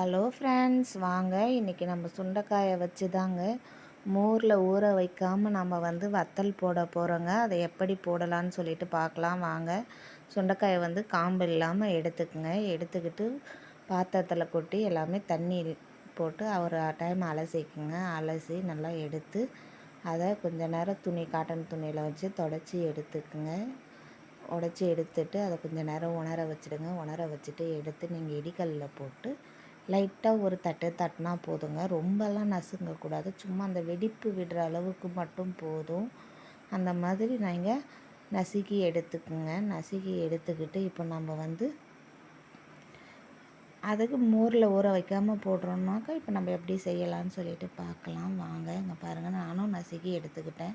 Hello friends வாங்க இன்றைக்கி நம்ம சுண்டைக்காயை வச்சு தாங்க மோரில் ஊற வைக்காமல் நம்ம வந்து வத்தல் போட போகிறோங்க அதை எப்படி போடலான்னு சொல்லிட்டு பார்க்கலாம். வாங்க சுண்டைக்காயை வந்து காம்பு இல்லாமல் எடுத்துக்கோங்க. எடுத்துக்கிட்டு பாத்திரத்தில் கொட்டி எல்லாமே தண்ணி போட்டு ஒரு டைம் அலசிக்குங்க. அலசி நல்லா எடுத்து அதை கொஞ்ச நேரம் துணி காட்டன் துணியில் வச்சு தொடச்சி எடுத்துக்குங்க. உடச்சி எடுத்துட்டு அதை கொஞ்சம் நேரம் உணர வச்சுடுங்க. உணர வச்சுட்டு எடுத்து நீங்கள் இடிக்கல்லில் போட்டு லைட்டாக ஒரு தட்டு தட்டினா போதுங்க. ரொம்பலாம் நசுங்கக்கூடாது. சும்மா அந்த வெடிப்பு விடுற அளவுக்கு மட்டும் போதும். அந்த மாதிரி நீங்கள் நசுக்கி எடுத்துக்குங்க. நசுக்கி எடுத்துக்கிட்டு இப்போ நம்ம வந்து அதுக்கு மோரில் ஊற வைக்காமல் போடுறோம்னாக்கா இப்போ நம்ம எப்படி செய்யலாம்னு சொல்லிட்டு பார்க்கலாம் வாங்க இங்கே பாருங்கள் நானும் நசுக்கி எடுத்துக்கிட்டேன்.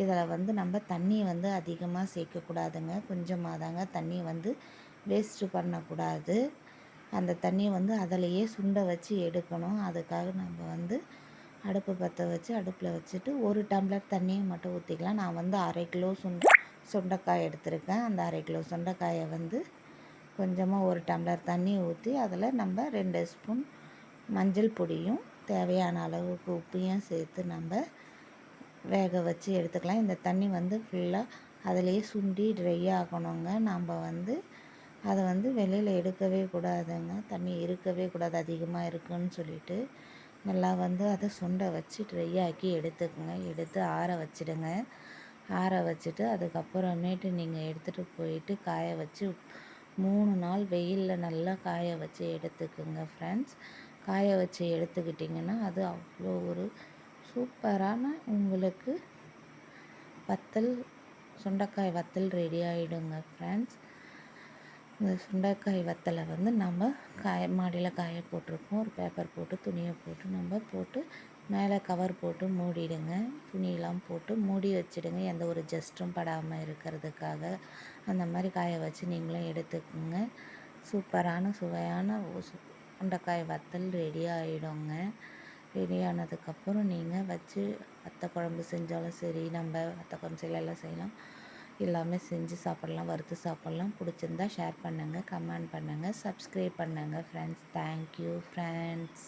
இதில் வந்து நம்ம தண்ணி வந்து அதிகமாக சேர்க்கக்கூடாதுங்க. கொஞ்சமாக தாங்க தண்ணி வந்து வேஸ்ட்டு பண்ணக்கூடாது. அந்த தண்ணியை வந்து அதிலையே சுண்ட வச்சு எடுக்கணும். அதுக்காக நம்ம வந்து அடுப்பு பற்ற வச்சு அடுப்பில் வச்சுட்டு ஒரு டம்ளர் தண்ணியை மட்டும் ஊற்றிக்கலாம் நான் வந்து அரை கிலோ சுண்ட சுண்டைக்காய் எடுத்திருக்கேன். அந்த அரை கிலோ சுண்டைக்காயை வந்து கொஞ்சமாக ஒரு டம்ளர் தண்ணி ஊற்றி அதில் நம்ம ரெண்டு ஸ்பூன் மஞ்சள் பொடியும் தேவையான அளவுக்கு உப்பையும் சேர்த்து நம்ம வேக வச்சு எடுத்துக்கலாம். இந்த தண்ணி வந்து ஃபுல்லாக அதிலேயே சுண்டி ட்ரை ஆகணுங்க. நம்ம வந்து அதை வந்து வெளியில் எடுக்கவே கூடாதுங்க. தண்ணி இருக்கவே கூடாது அதிகமாக இருக்குன்னு சொல்லிட்டு நல்லா வந்து அதை சுண்டை வச்சு ட்ரை ஆக்கி எடுத்துக்கோங்க. எடுத்து ஆற வச்சிடுங்க. ஆற வச்சுட்டு அதுக்கப்புறமேட்டு நீங்கள் எடுத்துகிட்டு போயிட்டு காய வச்சு மூணு நாள் வெயிலில் நல்லா காய வச்சு எடுத்துக்குங்க ஃப்ரெண்ட்ஸ் காய வச்சு எடுத்துக்கிட்டிங்கன்னா அது அவ்வளோ ஒரு சூப்பரான உங்களுக்கு வத்தல் சுண்டைக்காய் வத்தல் ரெடி ஆகிடுங்க ஃப்ரெண்ட்ஸ் இந்த சுண்டைக்காய் வத்தலை வந்து நம்ம காய மாடியில் காய போட்டிருக்கோம். ஒரு பேப்பர் போட்டு துணியை போட்டு நம்ம போட்டு மேலே கவர் போட்டு மூடிடுங்க. துணியெல்லாம் போட்டு மூடி வச்சுடுங்க. எந்த ஒரு ஜஸ்ட்டும் படாமல் இருக்கிறதுக்காக அந்த மாதிரி காய வச்சு நீங்களும் எடுத்துக்கோங்க. சூப்பரான சுவையான சுண்டைக்காய் வத்தல் ரெடி ஆகிடுங்க ரெடி ஆனதுக்கப்புறம் நீங்கள் வச்சு வத்த குழம்பு செஞ்சாலும் சரி நம்ம வத்த குழம்பு செய்யலாம் செய்யலாம். எல்லாமே செஞ்சு சாப்பிட்லாம் வறுத்து சாப்பிட்லாம். பிடிச்சிருந்தா ஷேர் பண்ணுங்கள் கமெண்ட் பண்ணுங்கள் சப்ஸ்கிரைப் பண்ணுங்கள் ஃப்ரெண்ட்ஸ் தேங்க்யூ ஃப்ரெண்ட்ஸ்